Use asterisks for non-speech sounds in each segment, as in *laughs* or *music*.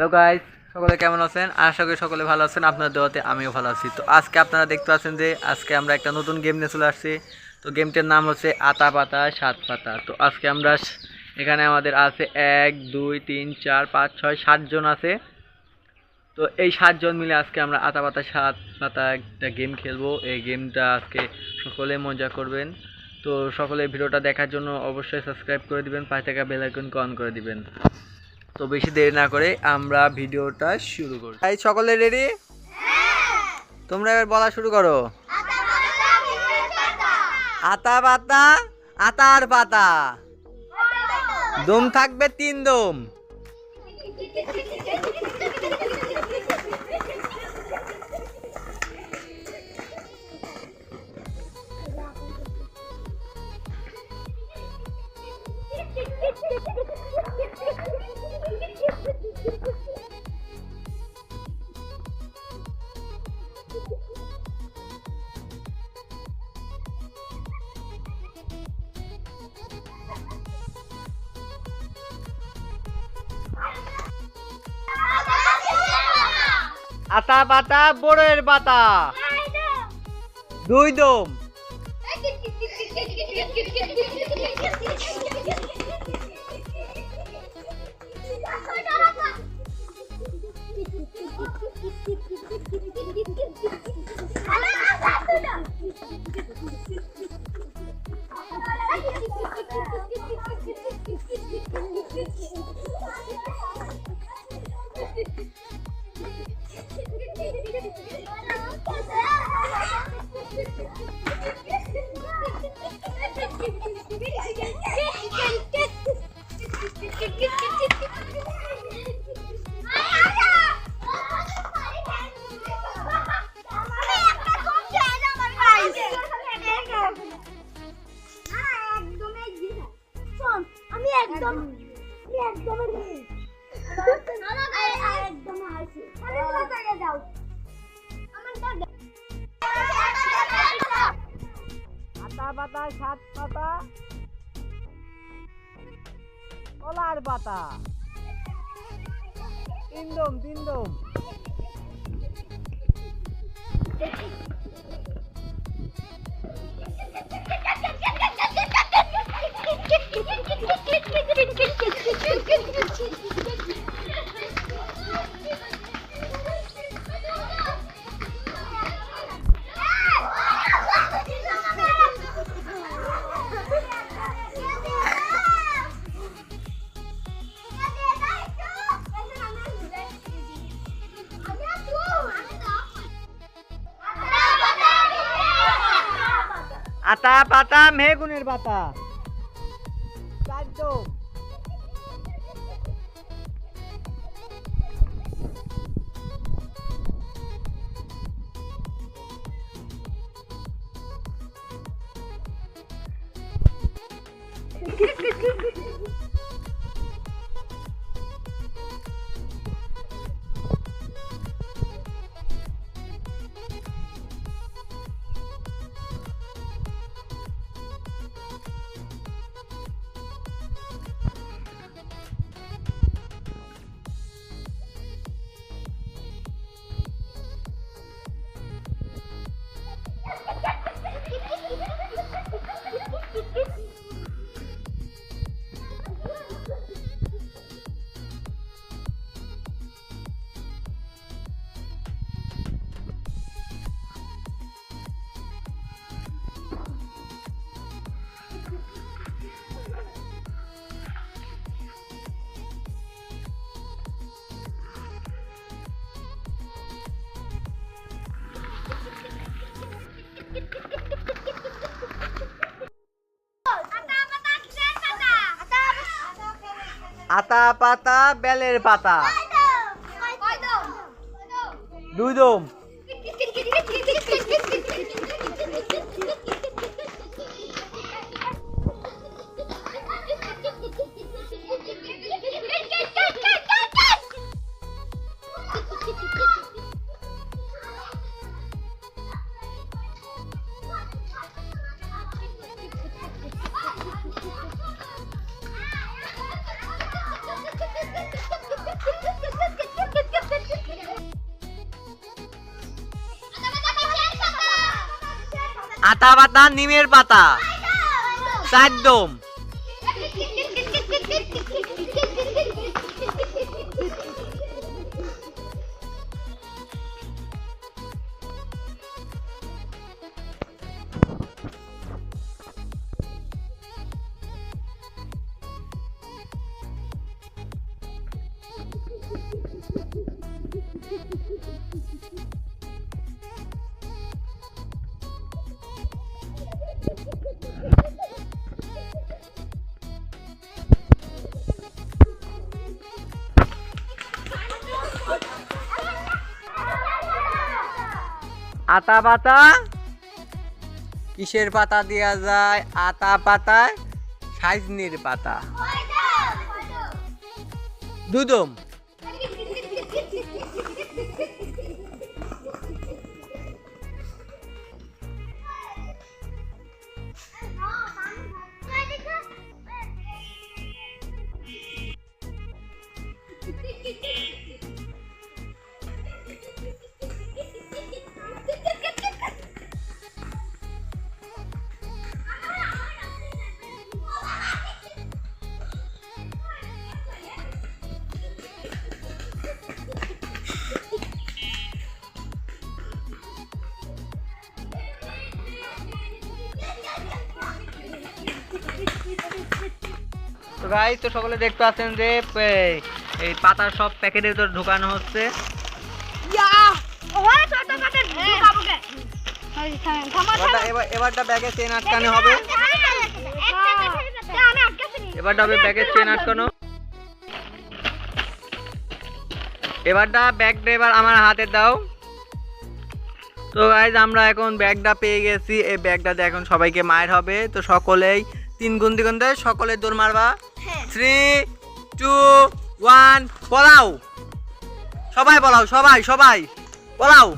Hello guys সকলে কেমন আছেন? আশা করি সকলে ভালো আছেন। আপনার দেওয়াতে আমিও ভালো আছি। তো আজকে আপনারা দেখতে পাচ্ছেন যে আজকে আমরা একটা নতুন গেম নিয়ে চলে আসছি। তো গেমটার নাম হচ্ছে আতা পাতা, সাত পাতা। তো আজকে আমরা এখানে আমাদের আছে এক, দুই, তিন, চার, পাঁচ, ছয় সাতজন আছে। তো এই সাতজন মিলে আজকে আমরা আতা পাতা, সাত পাতা একটা গেম খেলব। এই গেমটা আজকে সকলে মজা করবেন। তো সকলে ভিডিওটা দেখার জন্য অবশ্যই সাবস্ক্রাইব করে দিবেন। পাশে থাকা বেল আইকনকে অন করে দিবেন। তো বেশি দেরি না করে আমরা ভিডিওটা শুরু করি। তাই সকলে রেডি তোমরা এবার বলা শুরু করো। আতা পাতা, আতার পাতা। দম থাকবে তিন দম। আতা পাতা বড়ের পাতা। দুই দম। পাতা সাত পাতা কলার পাতা। তিন দম তিন দম। আতা পাতা মেগুনের পাতা চার দম *laughs* আতা পাতা। বেলের পাতা দুই দম। আতা পাতা নিমের পাতা। চারদম আতা পাতা? কিসের পাতা দেওয়া যায়? আতা পাতায় সাইজনির পাতা। দুদম। গাই তো সকলে দেখতে পাচ্ছেন যে এই পাতার সব প্যাকেটে তো ঢোকানো হচ্ছে। এবারটা এবার এবারটা ব্যাগে চেন আটকানো হবে। এবারটা হবে ব্যাগের চেন আটকানো। এবারটা ব্যাগটা এবার আমার হাতে দাও। তো গাইজ আমরা এখন ব্যাগটা পেয়ে গেছি। এই ব্যাগটাতে এখন সবাইকে মায়ের হবে। তো সকলেই তিন গুন্তি গুনতে সকলে দৌড় মারবা। থ্রি টু ওয়ান পলাও। সবাই পলাও সবাই সবাই। পলাও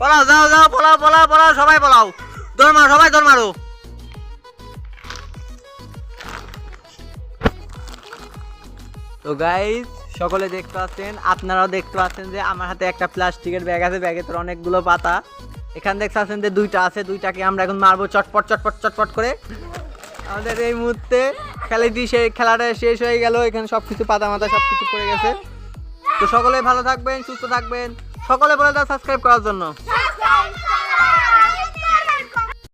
পলাও যাও যাও পলাও পলাও পলাও সবাই পলাও। দৌড় মারো সবাই দৌড় মারো। তো গাইজ সকলে দেখতে পাচ্ছেন আপনারাও দেখতে পাচ্ছেন যে আমার হাতে একটা প্লাস্টিকের ব্যাগ আছে ব্যাগে তোর অনেকগুলো পাতা। এখানে দেখতে পাচ্ছেন যে দুইটা আছে দুইটাকে আমরা এখন মারবো চটপট চটপট চটপট করে। আমাদের এই মুহূর্তে খেলাটি সেই খেলাটা শেষ হয়ে গেল। এখানে সব কিছু পাতা মাতা সব কিছু পড়ে গেছে। তো সকলে ভালো থাকবেন, সুস্থ থাকবেন। সকলে বলে দাও সাবস্ক্রাইব করার জন্য।